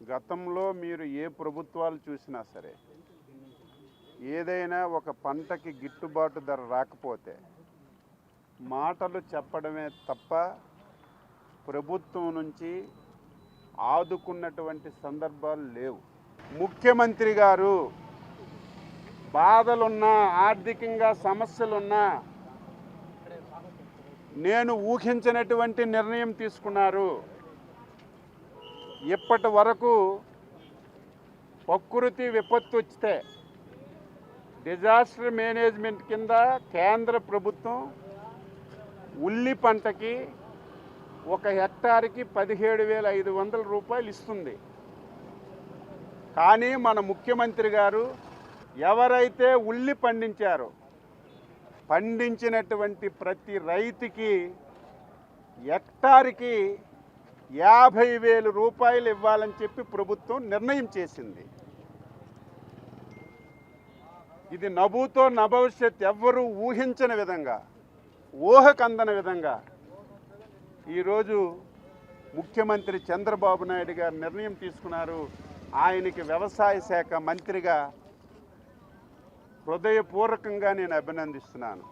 గతంలో మీరు ఏ ప్రభుత్వాలు చూసినా సరే ఏదైనా ఒక పంటకి గిట్టుబాటు ధర రాకపోతే మాటలు చెప్పడమే తప్ప ప్రభుత్వం నుంచి ఆదుకున్నటువంటి సందర్భాలు లేవు. ముఖ్యమంత్రి గారు బాధలున్నా ఆర్థికంగా సమస్యలున్నా నేను ఊహించినటువంటి నిర్ణయం తీసుకున్నారు. ఇప్పటి వరకు ప్రకృతి విపత్తు వస్తే డిజాస్టర్ మేనేజ్మెంట్ కింద కేంద్ర ప్రభుత్వం ఉల్లి పంటకి ఒక హెక్టార్కి పదిహేడు వేల ఐదు వందల రూపాయలు ఇస్తుంది. కానీ మన ముఖ్యమంత్రి గారు ఎవరైతే ఉల్లి పండించారో పండించినటువంటి ప్రతి రైతుకి హెక్టార్కి యాభై వేలు రూపాయలు ఇవ్వాలని చెప్పి ప్రభుత్వం నిర్ణయం చేసింది. ఇది నభూతో నభవిష్యత్ ఎవ్వరూ ఊహించని విధంగా ఊహకందని విధంగా ఈరోజు ముఖ్యమంత్రి చంద్రబాబు నాయుడు గారు నిర్ణయం తీసుకున్నారు. ఆయనకి వ్యవసాయ శాఖ మంత్రిగా హృదయపూర్వకంగా నేను అభినందిస్తున్నాను.